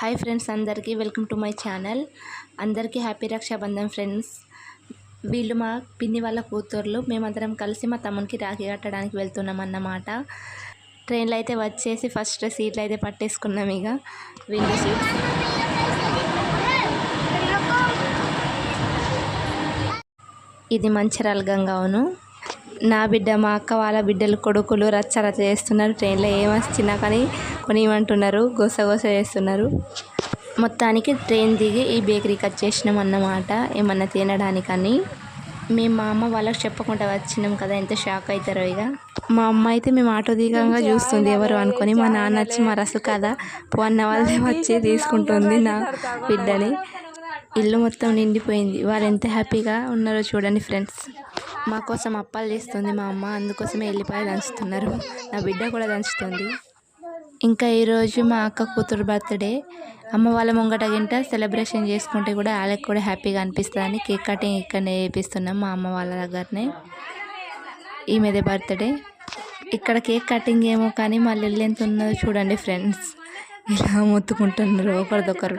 Hi friends అందరికీ welcome to my channel. అందరికీ happy Rakshabandhan friends. వీళ్ళు మా పిన్ని వాళ్ళ కూతుర్లు. మేమందరం కలిసి మా తమ్మునికి రాఖీ కట్టడానికి వెళ్తున్నాం అన్నమాట ట్రైన్లో అయితే వచ్చేసి ఫస్ట్ సీట్లు అయితే పట్టేసుకున్నాం ఇక. విండో సీట్స్ ఇది మంచిర్యాల గంగావును నా బిడ్డ మా అక్క వాళ్ళ బిడ్డలు కొడుకులు రచ్చ రచ్చ చేస్తున్నారు. ట్రైన్లో ఏమొచ్చినా కానీ కొనివ్వమంటున్నారు గోస గోస చేస్తున్నారు. మొత్తానికి ట్రైన్ దిగి ఈ బేకరీకి వచ్చేసినాం అన్నమాట. ఏమన్నా తినడానికని. మేము మా అమ్మ వాళ్ళకి చెప్పకుండా వచ్చినాం కదా ఎంత షాక్ అవుతారో ఇక మా అమ్మ అయితే మేము ఆటో దిగంగా చూస్తుంది ఎవరు అనుకొని మా నాన్న వచ్చి మా రసు కదా అన్న వాళ్ళే వచ్చి తీసుకుంటుంది నా బిడ్డని. ఇల్లు మొత్తం నిండిపోయింది. వాళ్ళు ఎంత హ్యాపీగా ఉన్నారో చూడండి ఫ్రెండ్స్. మా కోసం అప్పాలు చేస్తుంది మా అమ్మ. అందుకోసమే వెళ్ళిపోయి దంచుతున్నారు. నా బిడ్డ కూడా దంచుతుంది. ఇంకా ఈరోజు మా అక్క కూతురు బర్త్డే. అమ్మ వాళ్ళ ముంగట గింట సెలబ్రేషన్ చేసుకుంటే కూడా వాళ్ళకి కూడా హ్యాపీగా అనిపిస్తుందని కేక్ కటింగ్ ఇక్కడనే వేపిస్తున్నాం మా అమ్మ వాళ్ళ దగ్గరనే. ఈమెదే బర్త్డే. ఇక్కడ కేక్ కటింగ్ ఏమో కానీ మళ్ళీ ఇల్లు ఎంత ఉన్నదో చూడండి ఫ్రెండ్స్. ఇలా మొత్తుకుంటున్నారు ఒకరిదొకరు.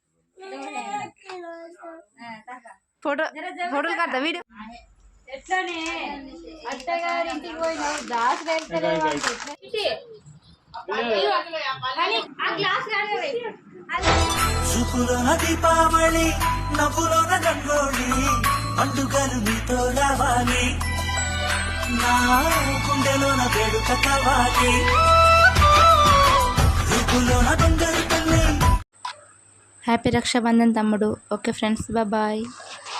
ఫోటో ఫోటోలు కదా వీడియో. ఎట్లానే? అత్తగారి ఇంటికి పోయిన గ్లాస్ దీపావళి నవ్వులోన రంగోళి పండుగలు మీతో రావాలి. నా కుండెలోన వేడుక కావాలి. హ్యాపీ రక్షాబంధన్ తమ్ముడు. Okay friends bye